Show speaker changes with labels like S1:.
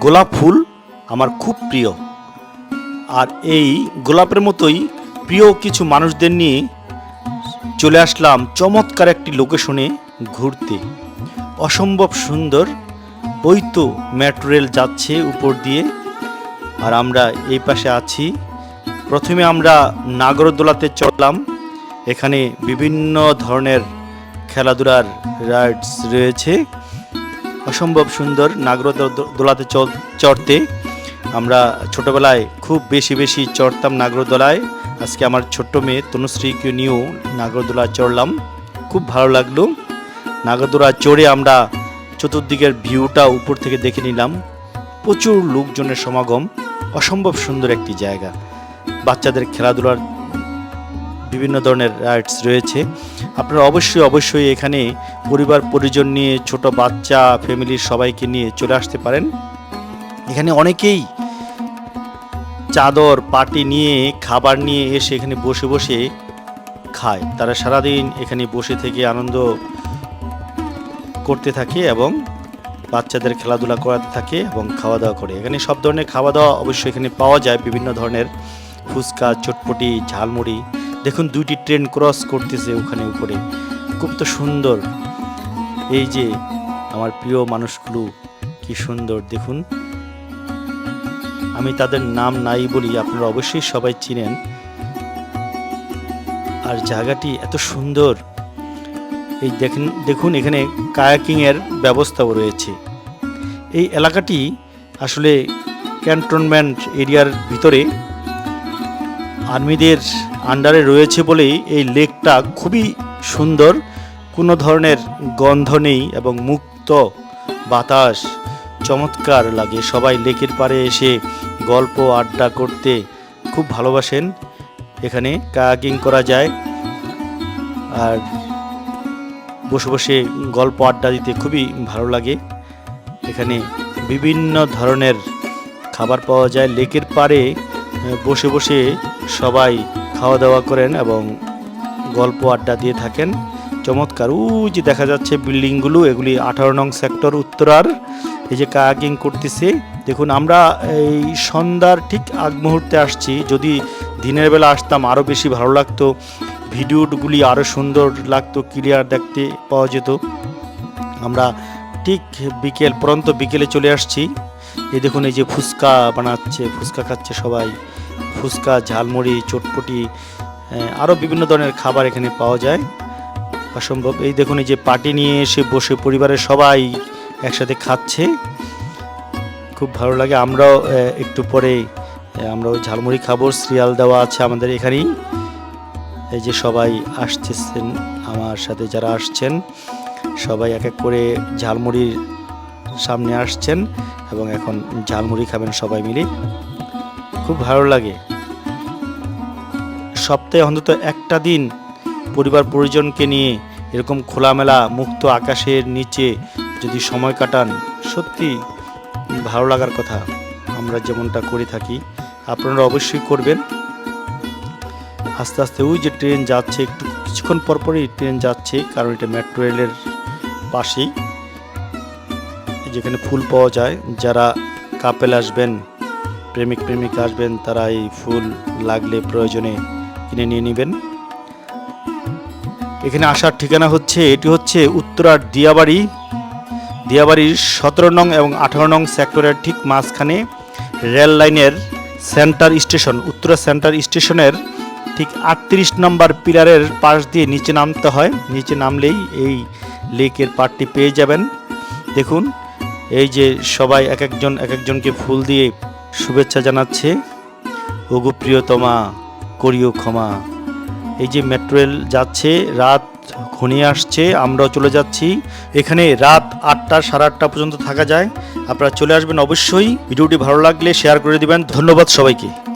S1: গোলাপ ফুল আমার খুব প্রিয়। আর এই গোলাপের মতোই প্রিয় কিছু মানুষদের নিয়ে চলে আসলাম চমৎকার একটি লোকেশনে ঘুরতে। অসম্ভব সুন্দর, ওই তো রেল যাচ্ছে উপর দিয়ে। আর আমরা এই পাশে আছি। প্রথমে আমরা নাগরদোলাতে চললাম এখানে বিভিন্ন ধরনের খেলাধুলার রাইডস রয়েছে। অসম্ভব সুন্দর নাগরদোলাতে চল- চড়তে। আমরা ছোটবেলায় খুব বেশি বেশি চড়তাম নাগরদোলায় আজকে আমার ছোট্ট মেয়ে তনুশ্রীকে নিয়েও নাগরদোলা চড়লাম। খুব ভালো লাগল। নাগরদোলা চড়ে আমরা চতুর্দিকের ভিউটা উপর থেকে দেখে নিলাম। প্রচুর লোকজনের সমাগম। অসম্ভব সুন্দর একটি জায়গা। বাচ্চাদের খেলাধুলার বিভিন্ন ধরনের রাইডস রয়েছে। আপনারা অবশ্যই অবশ্যই এখানে পরিবার, পরিজন নিয়ে, ছোট বাচ্চা ফ্যামিলির সবাইকে নিয়ে চলে আসতে পারেন। এখানে অনেকেই চাদর, পাটি নিয়ে, খাবার নিয়ে এসে এখানে বসে বসে খায়। তারা সারাদিন এখানে বসে থেকে আনন্দ করতে থাকে এবং বাচ্চাদের খেলাধুলা করাতে থাকে এবং খাওয়া দাওয়া করে। এখানে সব ধরনের খাওয়া দাওয়া অবশ্যই এখানে পাওয়া যায়। বিভিন্ন ধরনের ফুচকা, চটপটি, ঝালমুড়ি দেখুন, দুইটি ট্রেন ক্রস করতেছে ওখানে উপরে। খুব তো সুন্দর। এই যে আমার প্রিয় মানুষগুলো, কি সুন্দর, দেখুন। আমি তাদের নাম নাই বলি, আপনারা অবশ্যই সবাই চিনেন। আর জায়গাটি এত সুন্দর। এই দেখেন, দেখুন, এখানে কায়াকিংয়ের ব্যবস্থাও রয়েছে। এই এলাকাটি আসলে ক্যান্টনমেন্ট এরিয়ার ভিতরে। আর্মিদের আন্ডারে রয়েছে বলেই এই লেকটা খুবই সুন্দর। কোনো ধরনের গন্ধ নেই এবং মুক্ত বাতাস চমৎকার লাগে। সবাই লেকের পাড়ে এসে গল্প আড্ডা করতে খুব ভালোবাসেন। এখানে কায়াকিং করা যায় আর বসে বসে গল্প আড্ডা দিতে খুবই ভালো লাগে। এখানে বিভিন্ন ধরনের খাবার পাওয়া যায়। লেকের আহ, বসে বসে সবাই খাওয়া দাওয়া করেন এবং গল্প আড্ডা দিয়ে থাকেন। চমৎকার। ওই যে দেখা যাচ্ছে বিল্ডিংগুলো, এগুলি আঠারো নং সেক্টর উত্তরার। এই যে কায়াকিং করতেছে। দেখুন, আমরা এই সন্ধ্যার ঠিক আগ মুহূর্তে আসছি। যদি দিনের বেলা আসতাম আরও বেশি ভালো লাগতো। ভিডিওগুলি আরও সুন্দর লাগতো, ক্লিয়ার দেখতে পাওয়া যেত। আমরা ঠিক বিকেল, পরন্ত বিকেলে চলে আসছি। এই দেখুন, এই যে ফুচকা বানাচ্ছে, ফুচকা খাচ্ছে সবাই। ফুচকা, ঝালমুড়ি, চটপটি আরও বিভিন্ন ধরনের খাবার এখানে পাওয়া যায়। অসম্ভব। এই দেখুন, এই যে পার্টি নিয়ে এসে বসে পরিবারের সবাই একসাথে খাচ্ছে। খুব ভালো লাগে। আমরাও একটু পরে আমরা ওই ঝালমুড়ি খাব। সিরিয়াল দেওয়া আছে আমাদের এখানেই। এই যে সবাই আসতেছেন, আমার সাথে যারা আসছেন, সবাই এক এক করে ঝালমুড়ির সামনে আসছেন এবং এখন ঝালমুড়ি খাবেন সবাই মিলে। খুব ভালো লাগে। সপ্তাহে অন্তত একটা দিন পরিবার পরিজনকে নিয়ে এরকম খোলামেলা মুক্ত আকাশের নিচে যদি সময় কাটান, সত্যি ভালো লাগার কথা। আমরা যেমনটা করে থাকি, আপনারা অবশ্যই করবেন। আস্তে আস্তে ওই যে ট্রেন যাচ্ছে, একটু কিছুক্ষণ পরপরই ট্রেন যাচ্ছে, কারণ এটা মেট্রো রেলের পাশেই, যেখানে ফুল পাওয়া যায়। যারা কাপেল আসবেন প্রেমিক প্রেমিকা আসবেন তারা এই ফুল লাগলে প্রয়োজনে কিনে নিয়ে নেবেন। এখানে আসার ঠিকানা হচ্ছে, এটি হচ্ছে উত্তরার দিয়াবাড়ি। দিয়াবাড়ির সতেরো নং এবং আঠারো নং সেক্টরের ঠিক মাঝখানে রেল লাইনের সেন্টার স্টেশন, উত্তরা সেন্টার স্টেশনের ঠিক আটত্রিশ নম্বর পিলারের পাশ দিয়ে নিচে নামতে হয়। নিচে নামলেই এই লেকের পাড়টি পেয়ে যাবেন। দেখুন, এই যে সবাই এক একজন, এক একজনকে ফুল দিয়ে শুভেচ্ছা জানাচ্ছে। ওগো প্রিয়তমা, করিও ক্ষমা। এই যে মেট্রো রেল যাচ্ছে, রাত ঘনিয়ে আসছে, আমরাও চলে যাচ্ছি। এখানে রাত আটটা, সাড়ে আটটা পর্যন্ত থাকা যায়। আপনারা চলে আসবেন অবশ্যই। ভিডিওটি ভালো লাগলে শেয়ার করে দেবেন। ধন্যবাদ সবাইকে।